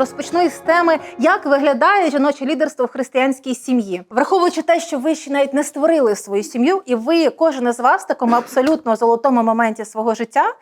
розпочну із теми, як виглядає жіноче лідерство в християнській сім'ї, враховуючи те, що ви ще навіть не створили свою сім'ю, і ви кожен із вас в такому абсолютно золотому моменті свого життя,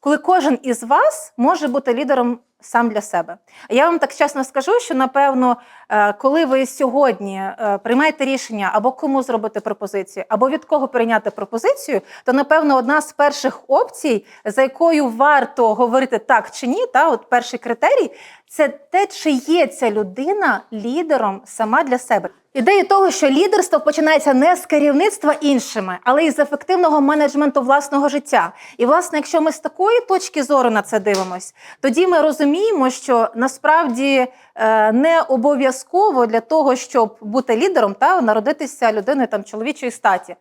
коли кожен із вас може бути лідером сам для себе. Я вам так чесно скажу, що напевно, е, коли ви сьогодні е, приймаєте рішення або кому зробити пропозицію, або від кого прийняти пропозицію, то напевно одна з перших опцій, за якою варто говорити так чи ні, та от перший критерій, це те, чи є ця людина лідером сама для себе. Ідея того, що лідерство починається не з керівництва іншими, але й з ефективного менеджменту власного життя. І, власне, якщо ми з такої точки зору на це дивимось, тоді ми розуміємо, що насправді е, не обов'язково для того, щоб бути лідером, та народитися людиною там чоловічої статі. Е,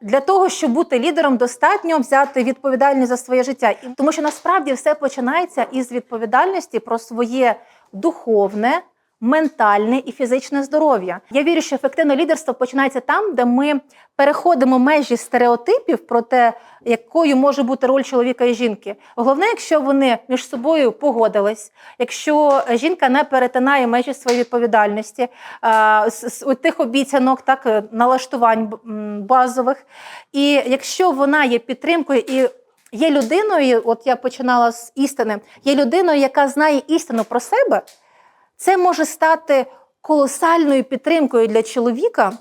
Для того, щоб бути лідером, достатньо взяти відповідальність за своє життя. Тому що насправді все починається із відповідальності про своє духовне ментальне і фізичне здоров'я. Я вірю, що ефективне лідерство починається там, де ми переходимо межі стереотипів про те, якою може бути роль чоловіка і жінки. Головне, якщо вони між собою погодились, якщо жінка не перетинає межі своєї відповідальності, з, з тих обіцянок, так е, налаштувань базових, і якщо вона є підтримкою і є людиною, от я починала з істини, є людиною, яка знає істину про себе. Це може стати колосальною підтримкою для чоловіка.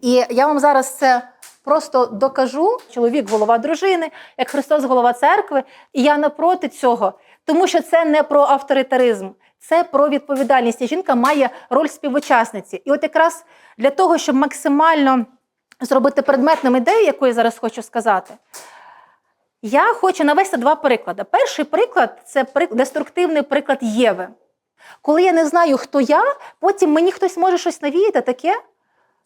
І я вам зараз це просто докажу. Чоловік голова дружини, як Христос голова церкви. І я напроти цього, тому що це не про авторитаризм, це про відповідальність. І жінка має роль співучасниці. І от якраз для того, щоб максимально зробити предметним ідею, яку я зараз хочу сказати. Я хочу навести два приклади. Перший приклад це деструктивний приклад Єви. Коли я не знаю, хто я, потім мені хтось може щось навіяти таке,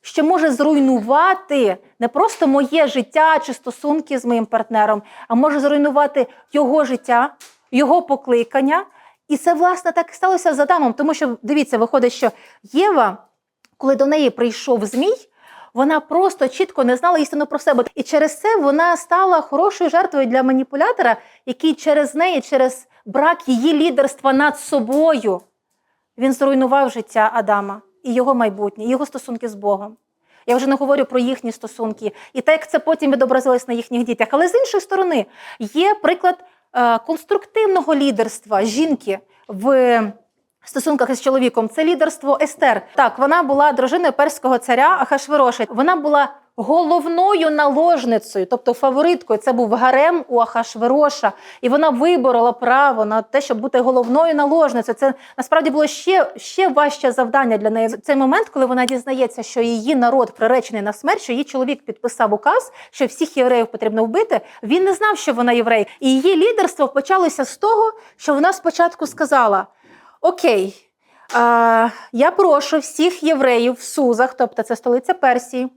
що може зруйнувати не просто моє життя чи стосунки з моїм партнером, а може зруйнувати його життя, його покликання. І це, власне, так і сталося з Адамом. Тому що, дивіться, виходить, що Єва, коли до неї прийшов Змій, вона просто чітко не знала істину про себе. І через це вона стала хорошою жертвою для маніпулятора, який через неї, через брак її лідерства над собою, він зруйнував життя Адама і його майбутнє, і його стосунки з Богом. Я вже не говорю про їхні стосунки, і те, як це потім відобразилось на їхніх дітях. Але з іншої сторони, є приклад е, конструктивного лідерства жінки в стосунках із чоловіком. Це лідерство Естер. Так, вона була дружиною перського царя Ахашвироша. Вона була головною наложницею, тобто фавориткою. Це був гарем у Ахашвироша, і вона виборола право на те, щоб бути головною наложницею. Це насправді було ще ще важче завдання для неї. Цей момент, коли вона дізнається, що її народ приречений на смерть, що її чоловік підписав указ, що всіх євреїв потрібно вбити. Він не знав, що вона єврей, і її лідерство почалося з того, що вона спочатку сказала: Окей, а, я прошу всіх євреїв в Сузах, тобто це столиця Персії.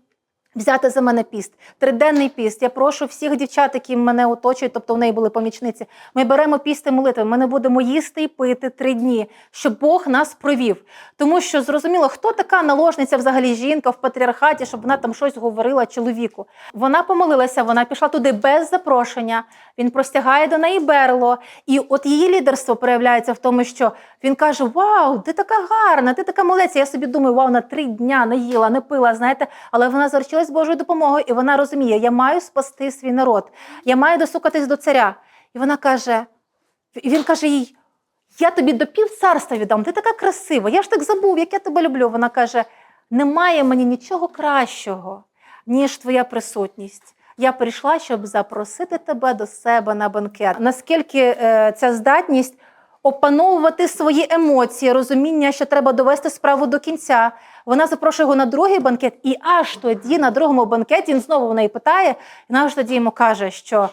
Взяти за мене піст, триденний піст. Я прошу всіх дівчат, які мене оточують, тобто в неї були помічниці. Ми беремо піст і молитви. Ми не будемо їсти і пити три дні, щоб Бог нас провів. Тому що зрозуміло, хто така наложниця, взагалі жінка в патріархаті, щоб вона там щось говорила чоловіку. Вона помолилася, вона пішла туди без запрошення. Він простягає до неї берло. І от її лідерство проявляється в тому, що він каже: Вау, ти така гарна, ти така молодець. Я собі думаю, вау, на три дня не їла, не пила, знаєте, але вона заручилась Божою допомогою, і вона розуміє, я маю спасти свій народ, я маю достукатись до царя. І вона каже: і він каже їй: Я тобі до пів царства віддам, ти така красива, я ж так забув, як я тебе люблю. Вона каже: немає мені нічого кращого, ніж твоя присутність. Я прийшла, щоб запросити тебе до себе на банкет. Наскільки е, ця здатність опановувати свої емоції, розуміння, що треба довести справу до кінця. Вона запрошує його на другий банкет, і аж тоді, на другому банкеті, він знову в неї питає, і вона ж тоді йому каже, що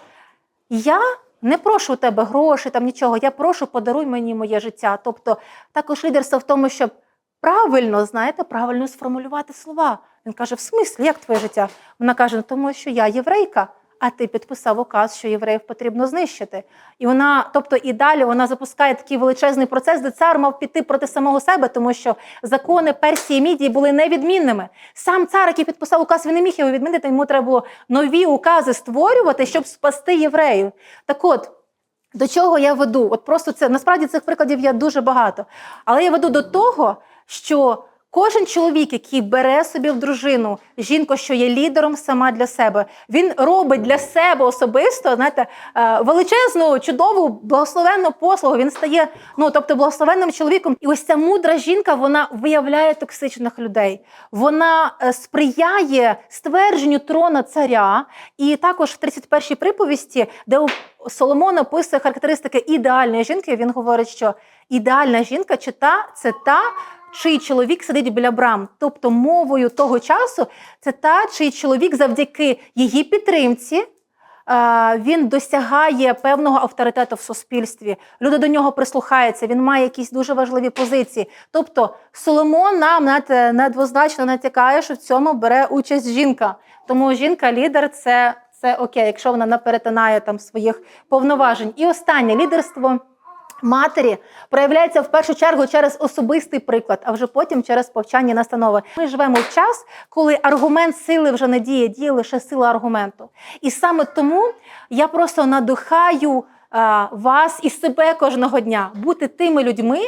я не прошу у тебе грошей, там нічого, я прошу, подаруй мені моє життя. Тобто також лідерство в тому, щоб правильно, знаєте, правильно сформулювати слова. Він каже: в смислі, як твоє життя? Вона каже, ну тому що я єврейка. А ти підписав указ, що євреїв потрібно знищити. І вона, тобто, і далі вона запускає такий величезний процес, де цар мав піти проти самого себе, тому що закони Персії і Мідії були невідмінними. Сам цар, який підписав указ, він не міг його відмінити. Йому треба було нові укази створювати, щоб спасти євреїв. Так от. До чого я веду? От просто це насправді цих прикладів є дуже багато. Але я веду до того, що кожен чоловік, який бере собі в дружину жінку, що є лідером сама для себе, він робить для себе особисто знаєте, е, величезну, чудову, благословенну послугу. Він стає, ну тобто, благословенним чоловіком. І ось ця мудра жінка вона виявляє токсичних людей. Вона е, сприяє ствердженню трона царя. І також в 31-й приповісті, де Соломон описує характеристики ідеальної жінки, він говорить, що ідеальна жінка чи та це та. Чий чоловік сидить біля брам, тобто мовою того часу, це та, чий чоловік завдяки її підтримці е, він досягає певного авторитету в суспільстві. Люди до нього прислухаються, він має якісь дуже важливі позиції. Тобто Соломон нам знаєте, недвозначно натякає, що в цьому бере участь жінка. Тому жінка-лідер це, це окей, якщо вона не перетинає там своїх повноважень. І останнє лідерство. Матері проявляється в першу чергу через особистий приклад, а вже потім через повчання настанови. Ми живемо в час, коли аргумент сили вже не діє, діє лише сила аргументу. І саме тому я просто надихаю а, вас і себе кожного дня бути тими людьми,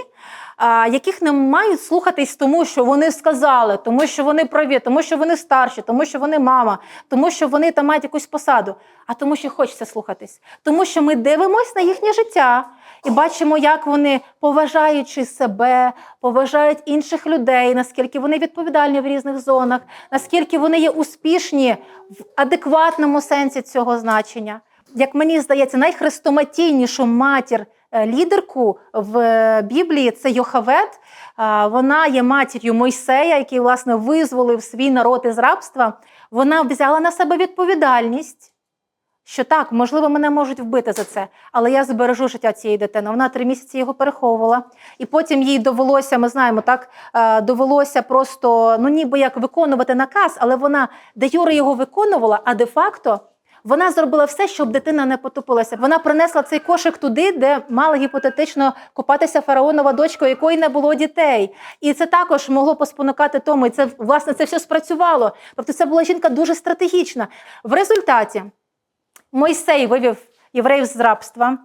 яких не мають слухатись тому, що вони сказали, тому що вони праві, тому що вони старші, тому що вони мама, тому що вони там мають якусь посаду, а тому, що хочеться слухатись, тому що ми дивимось на їхнє життя. І бачимо, як вони, поважаючи себе, поважають інших людей, наскільки вони відповідальні в різних зонах, наскільки вони є успішні в адекватному сенсі цього значення. Як мені здається, найхрестоматійнішу матір лідерку в е, Біблії це Йохавет. Вона є матір'ю Мойсея, який власне визволив свій народ із рабства. Вона взяла на себе відповідальність. Що так, можливо, мене можуть вбити за це, але я збережу життя цієї дитини. Вона три місяці його переховувала, і потім їй довелося, ми знаємо, так е, довелося просто ну ніби як виконувати наказ, але вона де юре його виконувала, а де-факто вона зробила все, щоб дитина не потопилася. Вона принесла цей кошик туди, де мала гіпотетично купатися фараонова дочка, якої не було дітей. І це також могло поспонукати тому. І це власне це все спрацювало. Тобто, це була жінка дуже стратегічна. В результаті. Мойсей вивів євреїв з рабства,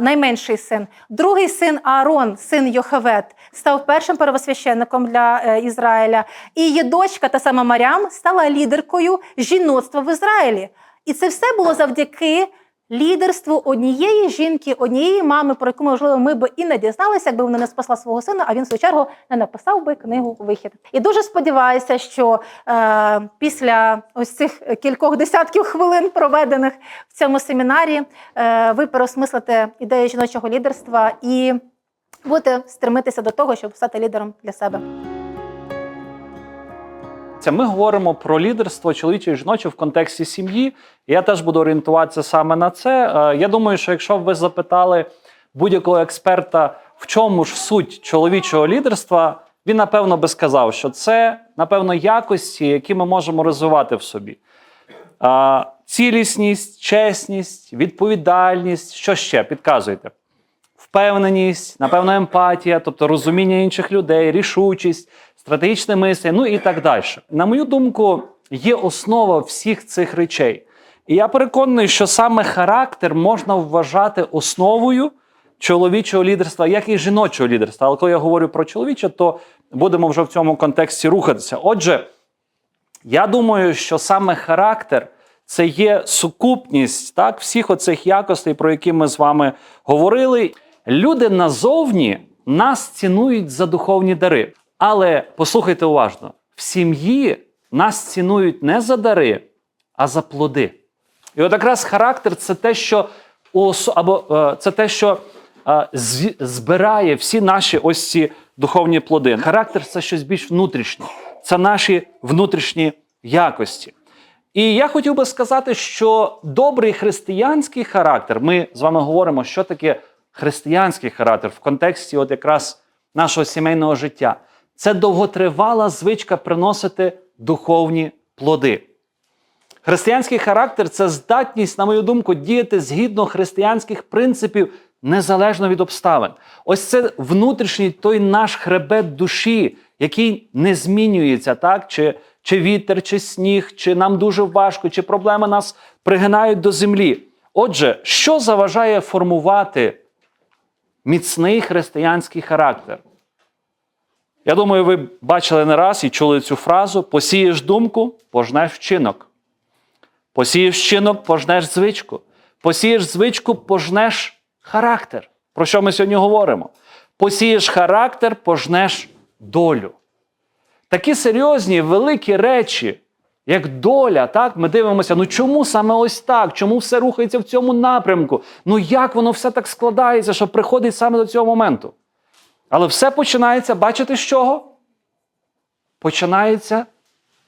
найменший син. Другий син Аарон, син Йохавет, став першим первосвященником для е, Ізраїля. І її дочка, та сама Марям, стала лідеркою жіноцтва в Ізраїлі. І це все було завдяки лідерству однієї жінки, однієї мами, про яку можливо ми б і не дізналися, якби вона не спасла свого сина, а він в свою чергу не написав би книгу Вихід. І дуже сподіваюся, що е, після ось цих кількох десятків хвилин, проведених в цьому семінарі, е, ви переосмислите ідею жіночого лідерства і будете стремитися до того, щоб стати лідером для себе. Ми говоримо про лідерство чоловіче і жіноче в контексті сім'ї. Я теж буду орієнтуватися саме на це. Е, Я думаю, що якщо б ви запитали будь-якого експерта, в чому ж суть чоловічого лідерства, він напевно би сказав, що це напевно якості, які ми можемо розвивати в собі. Цілісність, чесність, відповідальність. Що ще? Підказуйте. Впевненість, напевно, емпатія, тобто розуміння інших людей, рішучість, стратегічне мислення, ну і так далі. На мою думку, є основа всіх цих речей. І я переконаний, що саме характер можна вважати основою чоловічого лідерства, як і жіночого лідерства. Але коли я говорю про чоловіче, то будемо вже в цьому контексті рухатися. Отже, я думаю, що саме характер це є сукупність так, всіх оцих якостей, про які ми з вами говорили. Люди назовні нас цінують за духовні дари. Але послухайте уважно: в сім'ї нас цінують не за дари, а за плоди. І от якраз характер це те, що або е, це те, що е, збирає всі наші ось ці духовні плоди. Характер це щось більш внутрішнє, це наші внутрішні якості. І я хотів би сказати, що добрий християнський характер, ми з вами говоримо, що таке християнський характер в контексті от якраз нашого сімейного життя. Це довготривала звичка приносити духовні плоди. Християнський характер це здатність, на мою думку, діяти згідно християнських принципів незалежно від обставин. Ось це внутрішній той наш хребет душі, який не змінюється, так? Чи, чи вітер, чи сніг, чи нам дуже важко, чи проблеми нас пригинають до землі. Отже, що заважає формувати міцний християнський характер? Я думаю, ви бачили не раз і чули цю фразу: посієш думку, пожнеш вчинок. Посієш вчинок, пожнеш звичку. Посієш звичку, пожнеш характер. Про що ми сьогодні говоримо? Посієш характер, пожнеш долю. Такі серйозні, великі речі, як доля, так? Ми дивимося, ну чому саме ось так? Чому все рухається в цьому напрямку? Ну як воно все так складається, що приходить саме до цього моменту? Але все починається, бачите з чого? Починається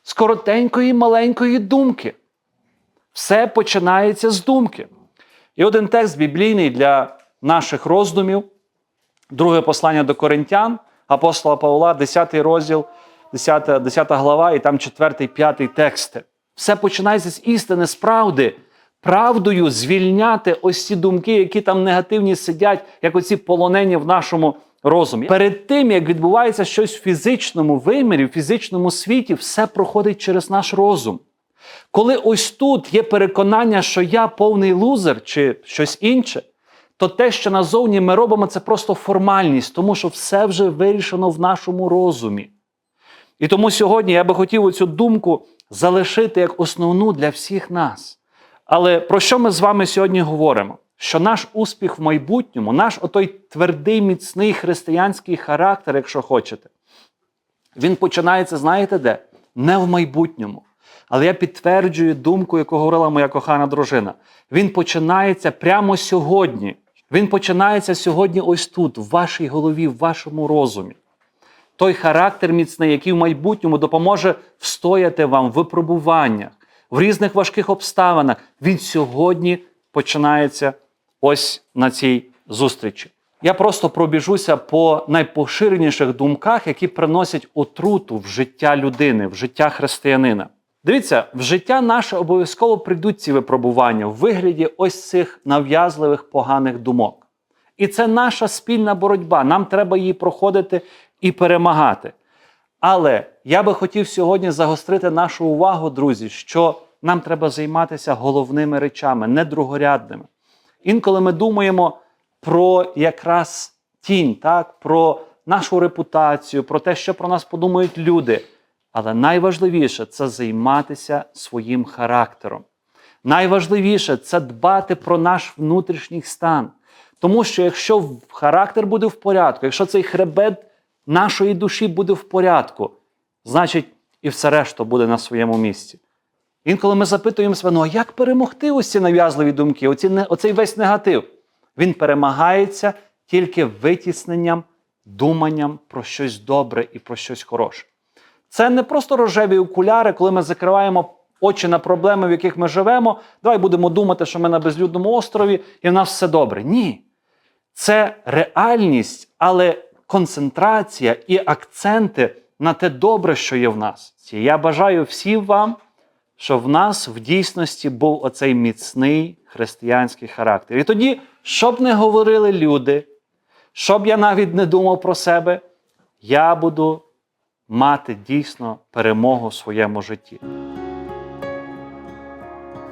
з коротенької маленької думки. Все починається з думки. І один текст біблійний для наших роздумів, друге послання до Коринтян, апостола Павла, 10 розділ, 10, 10 глава, і там 4, 5 тексти. Все починається з істини, з правди. Правдою звільняти ось ці думки, які там негативні сидять, як оці полонені в нашому розумі. Перед тим, як відбувається щось в фізичному вимірі, в фізичному світі, все проходить через наш розум. Коли ось тут є переконання, що я повний лузер чи щось інше, то те, що назовні ми робимо, це просто формальність, тому що все вже вирішено в нашому розумі. І тому сьогодні я би хотів цю думку залишити як основну для всіх нас. Але про що ми з вами сьогодні говоримо? Що наш успіх в майбутньому, наш отой твердий, міцний християнський характер, якщо хочете, він починається, знаєте де? Не в майбутньому. Але я підтверджую думку, яку говорила моя кохана дружина. Він починається прямо сьогодні. Він починається сьогодні ось тут, в вашій голові, в вашому розумі. Той характер міцний, який в майбутньому допоможе встояти вам в випробуваннях, в різних важких обставинах. Він сьогодні починається ось на цій зустрічі. Я просто пробіжуся по найпоширеніших думках, які приносять отруту в життя людини, в життя християнина. Дивіться, в життя наше обов'язково прийдуть ці випробування в вигляді ось цих нав'язливих поганих думок. І це наша спільна боротьба. Нам треба її проходити і перемагати. Але я би хотів сьогодні загострити нашу увагу, друзі, що нам треба займатися головними речами, не другорядними. Інколи ми думаємо про якраз тінь, так? про нашу репутацію, про те, що про нас подумають люди. Але найважливіше це займатися своїм характером. Найважливіше це дбати про наш внутрішній стан. Тому що якщо характер буде в порядку, якщо цей хребет нашої душі буде в порядку, значить і все решта буде на своєму місці. Інколи ми запитуємо себе, ну а як перемогти ось ці нав'язливі думки, оці, оцей весь негатив? Він перемагається тільки витісненням, думанням про щось добре і про щось хороше. Це не просто рожеві окуляри, коли ми закриваємо очі на проблеми, в яких ми живемо. Давай будемо думати, що ми на безлюдному острові і в нас все добре. Ні. Це реальність, але концентрація і акценти на те добре, що є в нас. Я бажаю всім вам, щоб в нас в дійсності був оцей міцний християнський характер. І тоді, щоб не говорили люди, щоб я навіть не думав про себе, я буду мати дійсно перемогу в своєму житті.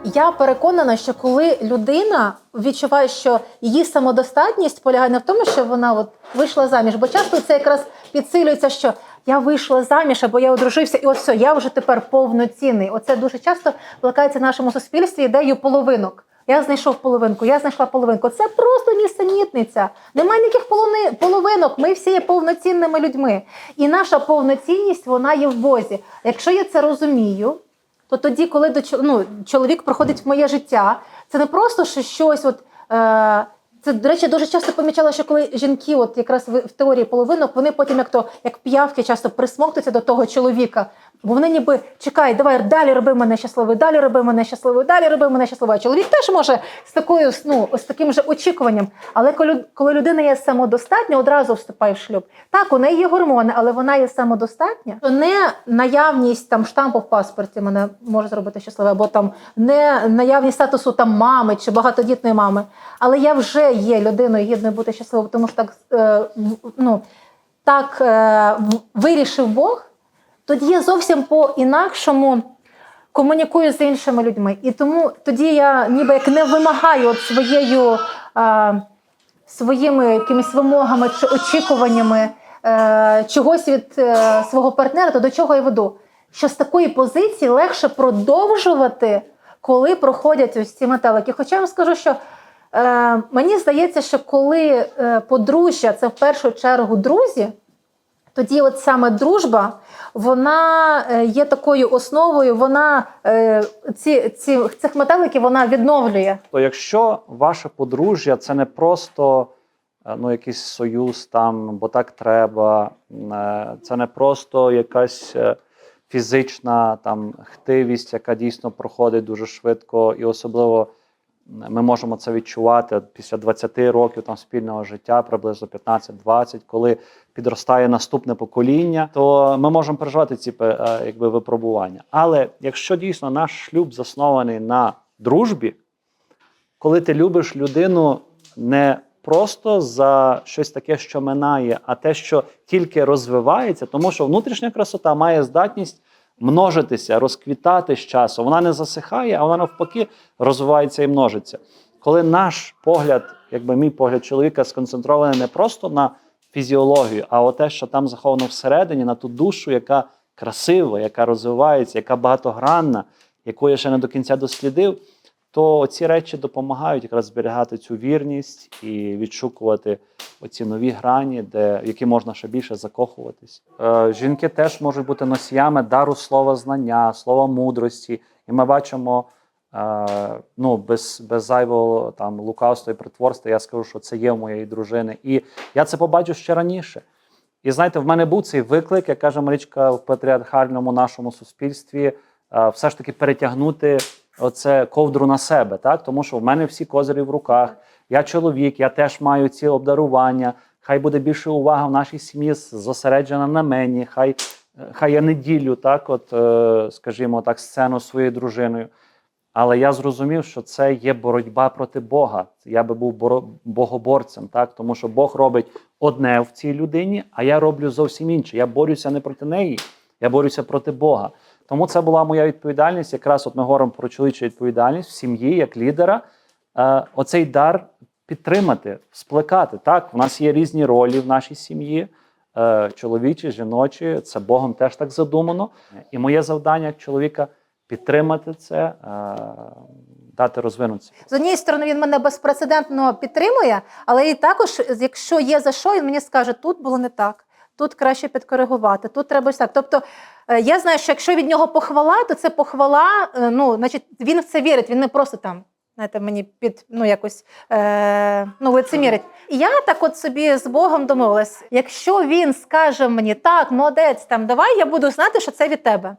Я переконана, що коли людина відчуває, що її самодостатність полягає не в тому, що вона от вийшла заміж, бо часто це якраз підсилюється, що я вийшла заміж або я одружився, і от все, я вже тепер повноцінний. Оце дуже часто викликається в нашому суспільстві ідею половинок. Я знайшов половинку, я знайшла половинку. Це просто нісенітниця. Немає ніяких полони, половинок. Ми всі є повноцінними людьми. І наша повноцінність вона є в Бозі. Якщо я це розумію, то тоді, коли до ну, чоловік приходить в моє життя, це не просто що щось. От, е, це, до речі, дуже часто помічала, що коли жінки, от якраз в, теорії половинок, вони потім як то як п'явки часто присмоктуються до того чоловіка. Бо вони ніби чекай, давай далі роби мене щасливою, далі роби мене щасливою, далі роби мене щасливою. Чоловік теж може з такою ну, ось таким же очікуванням. Але коли, коли людина є самодостатня, одразу вступає в шлюб. Так, у неї є гормони, але вона є самодостатня. То не наявність там штампу в паспорті мене може зробити щасливою, або там не наявність статусу там мами чи багатодітної мами. Але я вже є людиною гідною бути щасливою, тому що так, е, ну, так е, вирішив Бог тоді я зовсім по-інакшому комунікую з іншими людьми. І тому тоді я ніби як не вимагаю от своєю, е, своїми якимись вимогами чи очікуваннями е, чогось від е, свого партнера, то до чого я веду? Що з такої позиції легше продовжувати, коли проходять ось ці метелики. Хоча я вам скажу, що е, мені здається, що коли е, подружжя це в першу чергу друзі, тоді от саме дружба, вона е, є такою основою, вона е, ці, ці, цих метеликів вона відновлює. То якщо ваше подружжя це не просто е, ну, якийсь союз там, бо так треба, це не просто якась фізична там хтивість, яка дійсно проходить дуже швидко, і особливо ми можемо це відчувати після 20 років там спільного життя, приблизно 15-20, коли підростає наступне покоління, то ми можемо переживати ці е, якби випробування. Але якщо дійсно наш шлюб заснований на дружбі, коли ти любиш людину не просто за щось таке, що минає, а те, що тільки розвивається, тому що внутрішня красота має здатність множитися, розквітати з часу. Вона не засихає, а вона навпаки розвивається і множиться. Коли наш погляд, якби мій погляд чоловіка, сконцентрований не просто на фізіологію, а те, що там заховано всередині, на ту душу, яка красива, яка розвивається, яка багатогранна, яку я ще не до кінця дослідив, то ці речі допомагають якраз зберігати цю вірність і відшукувати оці нові грані, де, в які можна ще більше закохуватись. Е, жінки теж можуть бути носіями дару слова знання, слова мудрості. І ми бачимо, е, ну, без, без зайвого там, лукавства і притворства, я скажу, що це є в моєї дружини. І я це побачу ще раніше. І знаєте, в мене був цей виклик, як каже Марічка, в патріархальному нашому суспільстві, е, все ж таки перетягнути оце ковдру на себе, так? Тому що в мене всі козирі в руках. Я чоловік, я теж маю ці обдарування. Хай буде більше уваги в нашій сім'ї зосереджена на мені. Хай, е, хай я не ділю, так, от, е, скажімо так, сцену своєю дружиною. Але я зрозумів, що це є боротьба проти Бога. Я би був богоборцем, так? тому що Бог робить одне в цій людині, а я роблю зовсім інше. Я борюся не проти неї, я борюся проти Бога. Тому це була моя відповідальність. Якраз от ми говоримо про чоловічу відповідальність в сім'ї як лідера. Е, оцей дар підтримати, сплекати. Так, в нас є різні ролі в нашій сім'ї. Е, чоловічі, жіночі, це Богом теж так задумано. І моє завдання як чоловіка підтримати це, е, дати розвинутися. З однієї сторони, він мене безпрецедентно підтримує, але і також, якщо є за що, він мені скаже, тут було не так. Тут краще підкоригувати, тут треба так. Тобто е, я знаю, що якщо від нього похвала, то це похвала. е, Ну, значить, він в це вірить. Він не просто там, знаєте, мені під ну якось е, ну, лицемірить. І я так от собі з Богом домовилась. Якщо він скаже мені так, молодець, там давай, я буду знати, що це від тебе.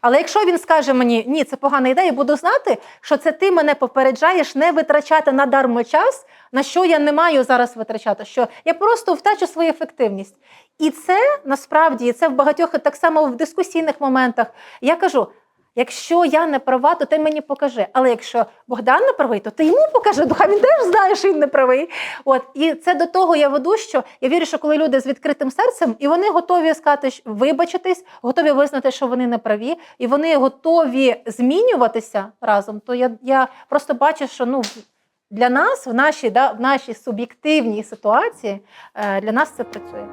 Але якщо він скаже мені, ні, це погана ідея, буду знати, що це ти мене попереджаєш не витрачати надармо час, на що я не маю зараз витрачати, що я просто втрачу свою ефективність. І це насправді це в багатьох так само в дискусійних моментах. Я кажу: якщо я не права, то ти мені покажи. Але якщо Богдан не правий, то ти йому покажи. Духа він теж знає, що він не правий. От і це до того я веду, що я вірю, що коли люди з відкритим серцем, і вони готові сказати, вибачитись, готові визнати, що вони не праві, і вони готові змінюватися разом, то я, я просто бачу, що ну. Для нас в нашій, да, в нашій суб'єктивній ситуації е, для нас це працює.